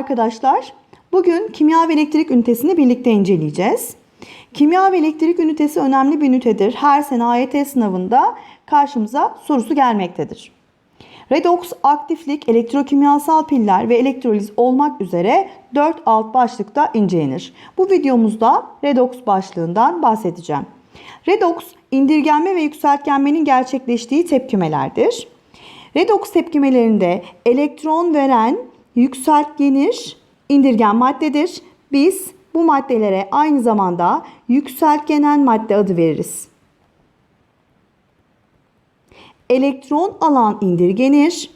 arkadaşlar. Bugün kimya ve elektrik ünitesini birlikte inceleyeceğiz. Kimya ve elektrik ünitesi önemli bir ünitedir. Her sene AYT sınavında karşımıza sorusu gelmektedir. Redoks, aktiflik, elektrokimyasal piller ve elektroliz olmak üzere 4 alt başlıkta incelenir. Bu videomuzda redoks başlığından bahsedeceğim. Redoks, indirgenme ve yükseltgenmenin gerçekleştiği tepkimelerdir. Redoks tepkimelerinde elektron veren yükseltgenir, indirgen maddedir. Biz bu maddelere aynı zamanda yükseltgenen madde adı veririz. Elektron alan indirgenir.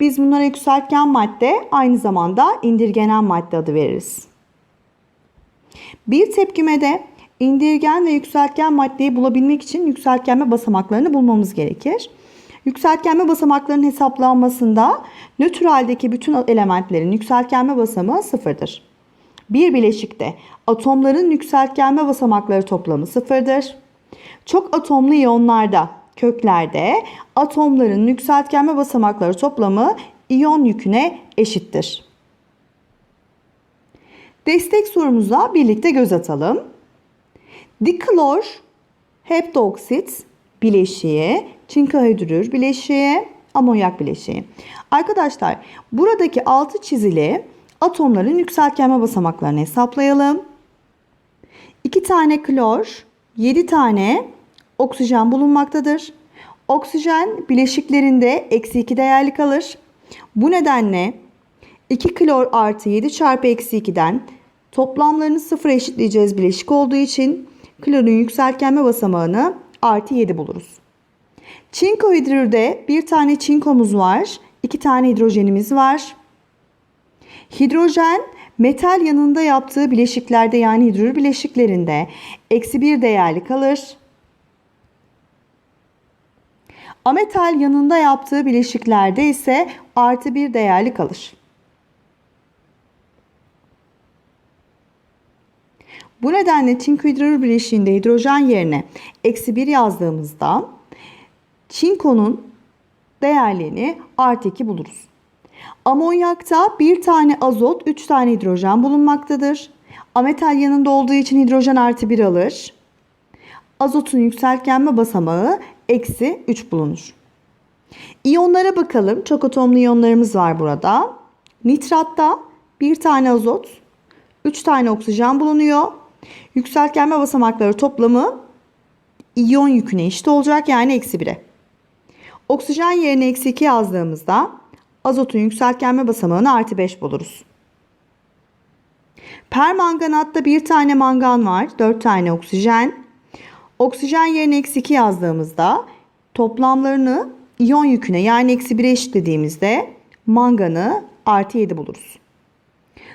Biz bunlara yükseltgen madde aynı zamanda indirgenen madde adı veririz. Bir tepkimede indirgen ve yükseltgen maddeyi bulabilmek için yükseltgenme basamaklarını bulmamız gerekir. Yükseltgenme basamaklarının hesaplanmasında nötraldeki bütün elementlerin yükseltgenme basamağı sıfırdır. Bir bileşikte atomların yükseltgenme basamakları toplamı sıfırdır. Çok atomlu iyonlarda, köklerde atomların yükseltgenme basamakları toplamı iyon yüküne eşittir. Destek sorumuza birlikte göz atalım. Diklor heptoksit bileşiği, çinkohidrür bileşiği, amonyak bileşiği. Arkadaşlar buradaki altı çizili atomların yükseltgenme basamaklarını hesaplayalım. 2 tane klor, 7 tane oksijen bulunmaktadır. Oksijen bileşiklerinde eksi 2 değerli kalır. Bu nedenle 2 klor artı 7 çarpı eksi 2'den toplamlarını sıfır eşitleyeceğiz bileşik olduğu için klorun yükseltgenme basamağını artı 7 buluruz. Çinko hidrürde bir tane çinkomuz var. iki tane hidrojenimiz var. Hidrojen metal yanında yaptığı bileşiklerde yani hidrür bileşiklerinde eksi bir değerli kalır. Ametal yanında yaptığı bileşiklerde ise artı bir değerli kalır. Bu nedenle çinko hidrür bileşiğinde hidrojen yerine eksi 1 yazdığımızda çinkonun değerlerini artı 2 buluruz. Amonyakta bir tane azot, 3 tane hidrojen bulunmaktadır. Ametal yanında olduğu için hidrojen artı 1 alır. Azotun yükseltgenme basamağı eksi 3 bulunur. İyonlara bakalım. Çok atomlu iyonlarımız var burada. Nitratta bir tane azot, 3 tane oksijen bulunuyor. Yükseltgenme basamakları toplamı iyon yüküne eşit olacak yani eksi 1'e. Oksijen yerine eksi 2 yazdığımızda azotun yükseltgenme basamağını artı 5 buluruz. Permanganatta bir tane mangan var. 4 tane oksijen. Oksijen yerine eksi 2 yazdığımızda toplamlarını iyon yüküne yani eksi 1'e eşitlediğimizde manganı artı 7 buluruz.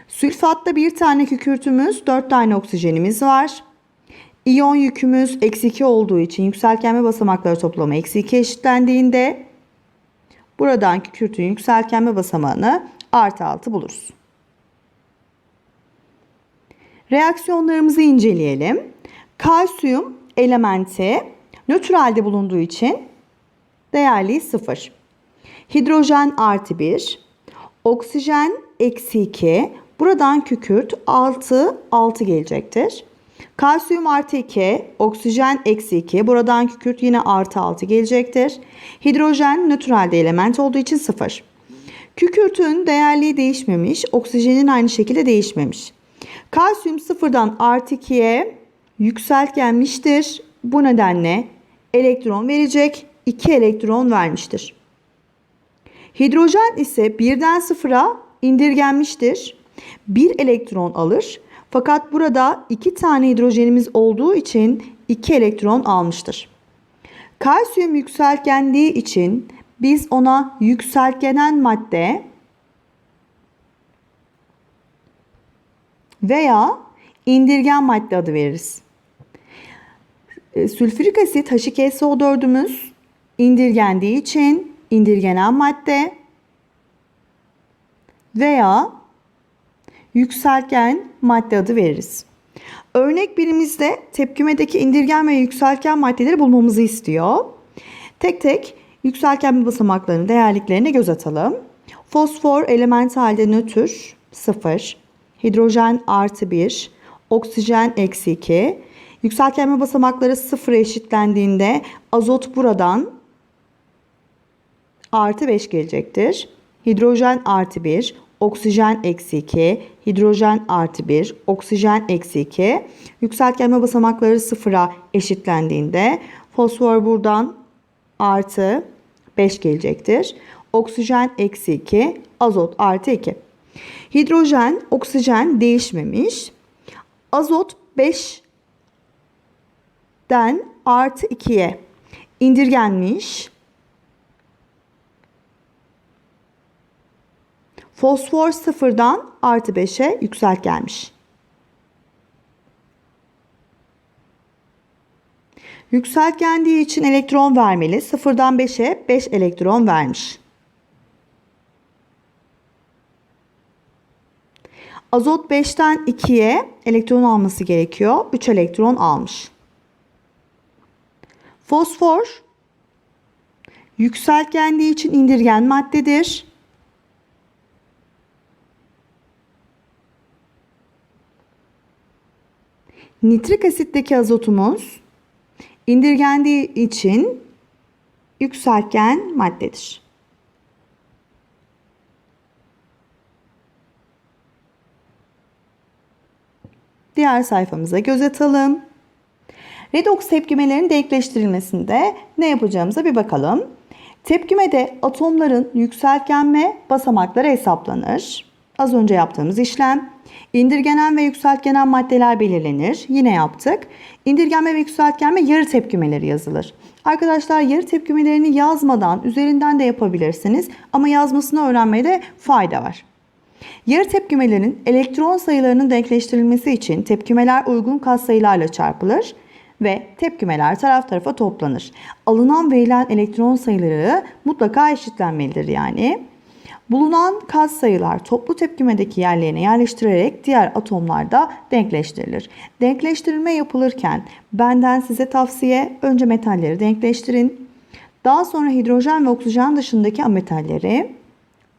Sülfatta bir tane kükürtümüz, 4 tane oksijenimiz var. İyon yükümüz eksi 2 olduğu için yükseltgenme basamakları toplamı eksi 2 eşitlendiğinde buradan kükürtün yükseltgenme basamağını artı 6 buluruz. Reaksiyonlarımızı inceleyelim. Kalsiyum elementi nötralde bulunduğu için değerli 0. Hidrojen artı 1. Oksijen eksi 2. Buradan kükürt 6, 6 gelecektir. Kalsiyum artı 2, oksijen eksi 2. Buradan kükürt yine artı 6 gelecektir. Hidrojen nötralde element olduğu için 0. Kükürtün değerliği değişmemiş, oksijenin aynı şekilde değişmemiş. Kalsiyum sıfırdan artı 2'ye yükseltgenmiştir. Bu nedenle elektron verecek, 2 elektron vermiştir. Hidrojen ise birden sıfıra indirgenmiştir. 1 elektron alır. Fakat burada 2 tane hidrojenimiz olduğu için 2 elektron almıştır. Kalsiyum yükseltgendiği için biz ona yükseltgenen madde veya indirgen madde adı veririz. E, Sülfürik asit H2SO4'ümüz indirgendiği için indirgenen madde veya yükseltgen madde adı veririz. Örnek birimizde tepkimedeki indirgen ve yükseltgen maddeleri bulmamızı istiyor. Tek tek yükseltgen basamaklarının değerliklerine göz atalım. Fosfor element halde nötr 0. Hidrojen artı 1. Oksijen eksi 2. Yükseltgenme basamakları 0'a eşitlendiğinde azot buradan artı 5 gelecektir. Hidrojen artı 1, oksijen eksi 2, hidrojen artı 1, oksijen eksi 2. Yükseltgenme basamakları sıfıra eşitlendiğinde fosfor buradan artı 5 gelecektir. Oksijen eksi 2, azot artı 2. Hidrojen, oksijen değişmemiş. Azot 5'den artı 2'ye indirgenmiş. Fosfor sıfırdan artı 5'e yükseltgenmiş. Yükseltgendiği için elektron vermeli. Sıfırdan 5'e 5 elektron vermiş. Azot 5'ten 2'ye elektron alması gerekiyor. 3 elektron almış. Fosfor yükseltgendiği için indirgen maddedir. Nitrik asitteki azotumuz indirgendiği için yükseltgen maddedir. Diğer sayfamıza göz atalım. Redoks tepkimelerinin denkleştirilmesinde ne yapacağımıza bir bakalım. Tepkimede atomların yükseltgenme basamakları hesaplanır. Az önce yaptığımız işlem. İndirgenen ve yükseltgenen maddeler belirlenir. Yine yaptık. İndirgenme ve yükseltgenme yarı tepkimeleri yazılır. Arkadaşlar yarı tepkimelerini yazmadan üzerinden de yapabilirsiniz. Ama yazmasını öğrenmede fayda var. Yarı tepkimelerin elektron sayılarının denkleştirilmesi için tepkimeler uygun katsayılarla çarpılır ve tepkimeler taraf tarafa toplanır. Alınan verilen elektron sayıları mutlaka eşitlenmelidir yani. Bulunan katsayılar toplu tepkimedeki yerlerine yerleştirerek diğer atomlarda denkleştirilir. Denkleştirilme yapılırken benden size tavsiye önce metalleri denkleştirin. Daha sonra hidrojen ve oksijen dışındaki ametalleri,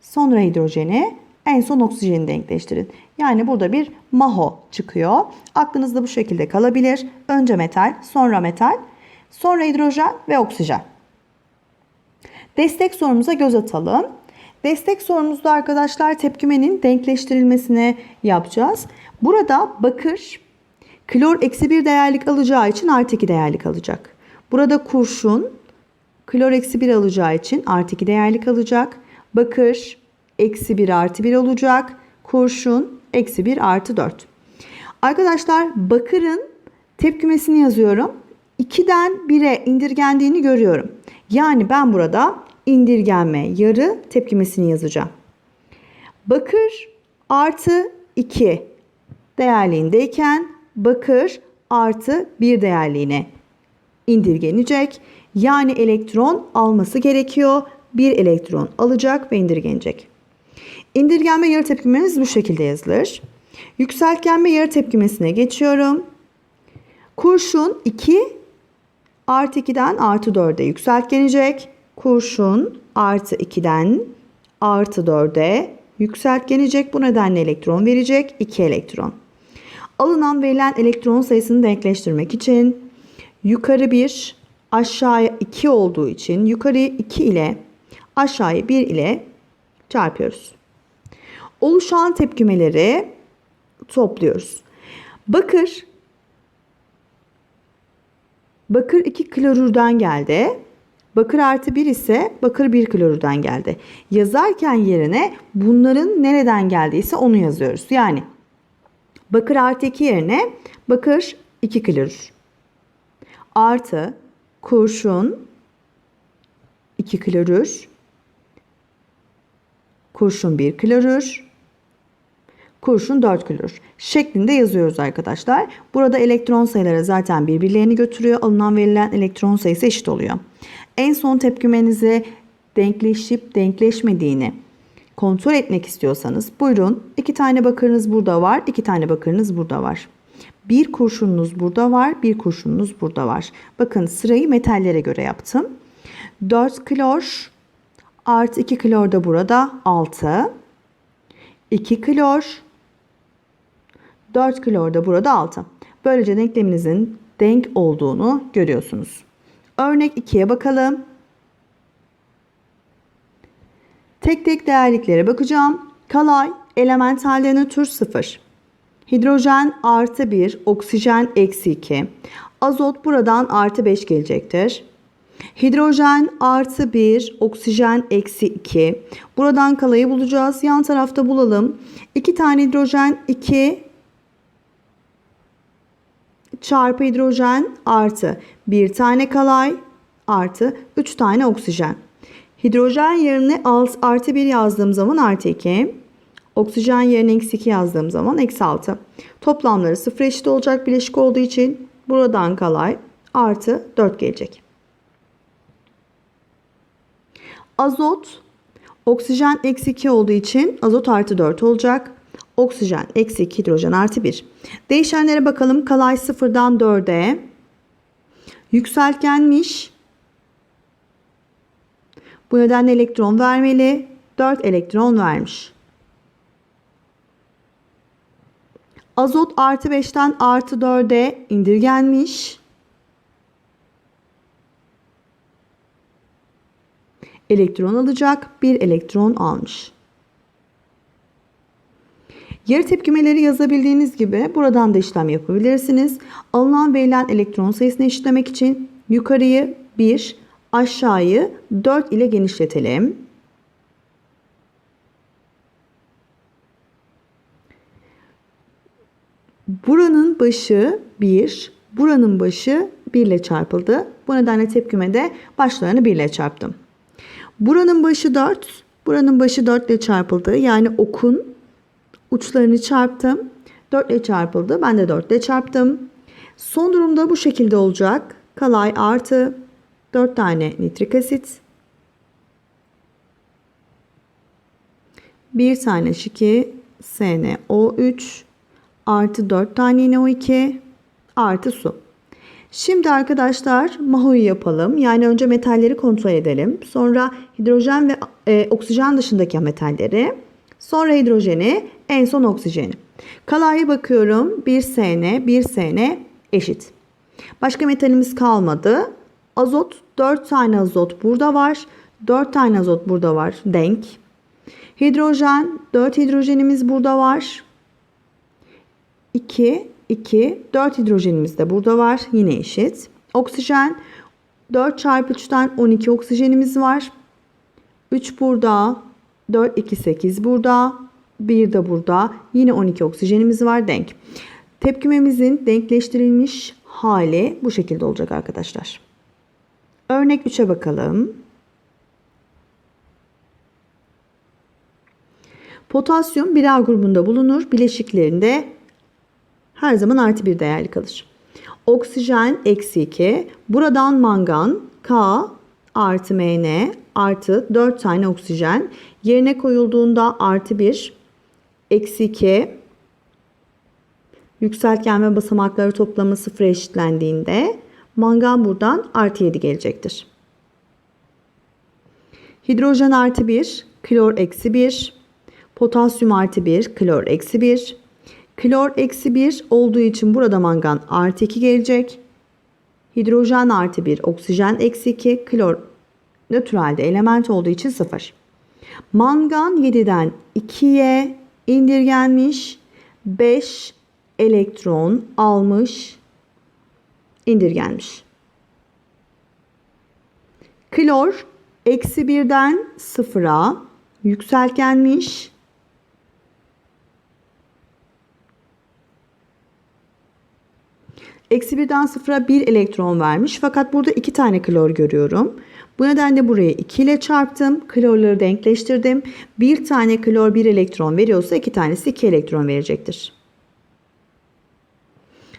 sonra hidrojeni, en son oksijeni denkleştirin. Yani burada bir MAHO çıkıyor. Aklınızda bu şekilde kalabilir. Önce metal, sonra metal, sonra hidrojen ve oksijen. Destek sorumuza göz atalım. Destek sorumuzda arkadaşlar tepkimenin denkleştirilmesine yapacağız. Burada bakır klor eksi bir değerlik alacağı için artı iki değerlik alacak. Burada kurşun klor eksi bir alacağı için artı iki değerlik alacak. Bakır eksi bir artı bir olacak. Kurşun eksi bir artı dört. Arkadaşlar bakırın tepkimesini yazıyorum. 2'den 1'e indirgendiğini görüyorum. Yani ben burada indirgenme yarı tepkimesini yazacağım. Bakır artı 2 değerliğindeyken bakır artı 1 değerliğine indirgenecek. Yani elektron alması gerekiyor. Bir elektron alacak ve indirgenecek. İndirgenme yarı tepkimemiz bu şekilde yazılır. Yükseltgenme yarı tepkimesine geçiyorum. Kurşun 2 artı 2'den artı 4'e yükseltgenecek kurşun artı 2'den artı 4'e yükseltgenecek. Bu nedenle elektron verecek. 2 elektron. Alınan verilen elektron sayısını denkleştirmek için yukarı 1 aşağıya 2 olduğu için yukarıyı 2 ile aşağıyı 1 ile çarpıyoruz. Oluşan tepkimeleri topluyoruz. Bakır Bakır 2 klorürden geldi. Bakır artı 1 ise bakır 1 klorürden geldi. Yazarken yerine bunların nereden geldiyse onu yazıyoruz. Yani bakır artı 2 yerine bakır 2 klorür. Artı kurşun 2 klorür. Kurşun 1 klorür. Kurşun 4 klorür şeklinde yazıyoruz arkadaşlar. Burada elektron sayıları zaten birbirlerini götürüyor. Alınan verilen elektron sayısı eşit oluyor. En son tepkimenizi denkleşip denkleşmediğini kontrol etmek istiyorsanız buyurun iki tane bakırınız burada var, iki tane bakırınız burada var. Bir kurşununuz burada var, bir kurşununuz burada var. Bakın sırayı metallere göre yaptım. 4 klor Artı 2 klor da burada 6. 2 klor. 4 klor da burada 6. Böylece denkleminizin denk olduğunu görüyorsunuz. Örnek 2'ye bakalım. Tek tek değerliklere bakacağım. Kalay elementalde nötr 0. Hidrojen artı 1, oksijen eksi 2. Azot buradan artı 5 gelecektir. Hidrojen artı 1, oksijen eksi 2. Buradan kalayı bulacağız. Yan tarafta bulalım. 2 tane hidrojen 2 çarpı hidrojen artı 1 tane kalay artı 3 tane oksijen. Hidrojen yerine alt, artı 1 yazdığım zaman artı 2. Oksijen yerine eksi 2 yazdığım zaman eksi 6. Toplamları sıfır eşit olacak bileşik olduğu için buradan kalay artı 4 gelecek. Azot oksijen eksi 2 olduğu için azot artı 4 olacak. Oksijen eksi 2 hidrojen artı 1. Değişenlere bakalım. Kalay sıfırdan 4'e. Yükseltgenmiş. Bu nedenle elektron vermeli. 4 elektron vermiş. Azot artı 5'ten artı 4'e indirgenmiş. Elektron alacak. Bir elektron almış. Yarı tepkimeleri yazabildiğiniz gibi buradan da işlem yapabilirsiniz. Alınan verilen elektron sayısını eşitlemek için yukarıyı 1, aşağıyı 4 ile genişletelim. Buranın başı 1, buranın başı 1 ile çarpıldı. Bu nedenle tepkimede başlarını 1 ile çarptım. Buranın başı 4, buranın başı 4 ile çarpıldı. Yani okun uçlarını çarptım. 4 ile çarpıldı. Ben de 4 ile çarptım. Son durumda bu şekilde olacak. Kalay artı 4 tane nitrik asit. 1 tane H2 SnO3 artı 4 tane yine O2 artı su. Şimdi arkadaşlar Maho'yu yapalım. Yani önce metalleri kontrol edelim. Sonra hidrojen ve e, oksijen dışındaki metalleri. Sonra hidrojeni, en son oksijeni. Kalaya bakıyorum. 1 Sn, 1 Sn eşit. Başka metalimiz kalmadı. Azot 4 tane azot burada var. 4 tane azot burada var. Denk. Hidrojen 4 hidrojenimiz burada var. 2 2 4 hidrojenimiz de burada var. Yine eşit. Oksijen 4 çarpı 3'ten 12 oksijenimiz var. 3 burada. 4 2 8 burada. 1 de burada. Yine 12 oksijenimiz var. Denk. Tepkimemizin denkleştirilmiş hali bu şekilde olacak arkadaşlar. Örnek 3'e bakalım. Potasyum 1A grubunda bulunur. Bileşiklerinde her zaman artı bir değerli kalır. Oksijen eksi 2. Buradan mangan K artı Mn artı 4 tane oksijen yerine koyulduğunda artı 1 eksi 2 yükseltgen ve basamakları toplamı sıfır eşitlendiğinde mangan buradan artı 7 gelecektir. Hidrojen artı 1, klor eksi 1, potasyum artı 1, klor eksi 1. Klor eksi 1 olduğu için burada mangan artı 2 gelecek. Hidrojen artı 1, oksijen eksi 2, klor nötralde element olduğu için 0. Mangan 7'den 2'ye indirgenmiş. 5 elektron almış. indirgenmiş. Klor eksi 1'den 0'a yükseltgenmiş. Eksi 1'den 0'a 1 elektron vermiş. Fakat burada 2 tane klor görüyorum. Bu nedenle buraya 2 ile çarptım. Klorları denkleştirdim. 1 tane klor 1 elektron veriyorsa 2 tanesi 2 elektron verecektir.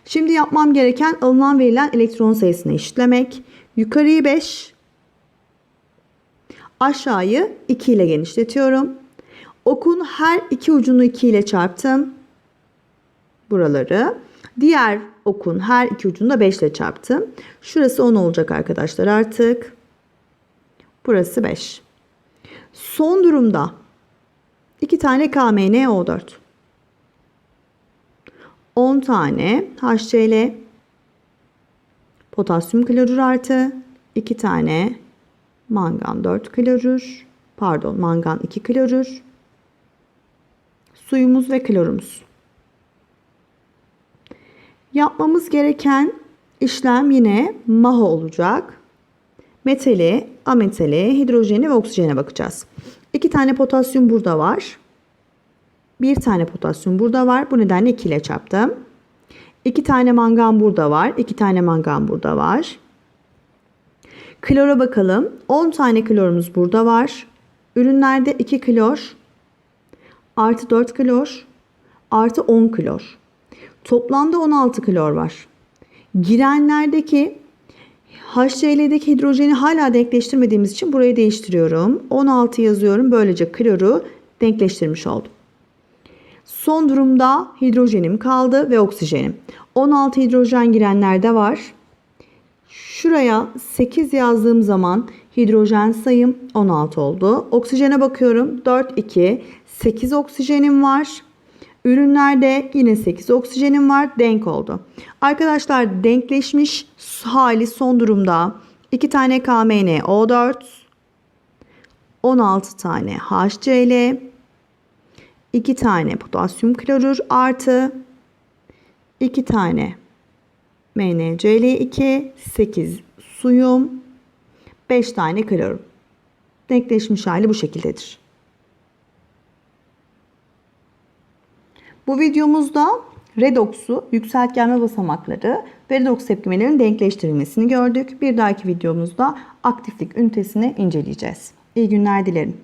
Şimdi yapmam gereken alınan verilen elektron sayısını eşitlemek. Yukarıyı 5, aşağıyı 2 ile genişletiyorum. Okun her iki ucunu 2 ile çarptım. Buraları. Diğer okun her iki ucunu da 5 ile çarptım. Şurası 10 olacak arkadaşlar artık. Burası 5. Son durumda 2 tane KMnO4. 10 tane HCl potasyum klorür artı 2 tane mangan 4 klorür pardon mangan 2 klorür suyumuz ve klorumuz. Yapmamız gereken işlem yine MAHO olacak. Metali, ametali, hidrojeni ve oksijene bakacağız. İki tane potasyum burada var. Bir tane potasyum burada var. Bu nedenle 2 ile çarptım. İki tane mangan burada var. İki tane mangan burada var. Klora bakalım. 10 tane klorumuz burada var. Ürünlerde 2 klor artı 4 klor artı 10 klor. Toplamda 16 klor var. Girenlerdeki HCl'deki hidrojeni hala denkleştirmediğimiz için burayı değiştiriyorum. 16 yazıyorum. Böylece kloru denkleştirmiş oldum. Son durumda hidrojenim kaldı ve oksijenim. 16 hidrojen girenlerde var. Şuraya 8 yazdığım zaman hidrojen sayım 16 oldu. Oksijene bakıyorum. 4, 2, 8 oksijenim var. Ürünlerde yine 8 oksijenim var. Denk oldu. Arkadaşlar denkleşmiş hali son durumda 2 tane KMnO4, 16 tane HCl, 2 tane potasyum klorür artı 2 tane MnCl2, 8 suyum, 5 tane klorum. Denkleşmiş hali bu şekildedir. Bu videomuzda redoxu, yükseltgenme basamakları ve redoks tepkimelerinin denkleştirilmesini gördük. Bir dahaki videomuzda aktiflik ünitesini inceleyeceğiz. İyi günler dilerim.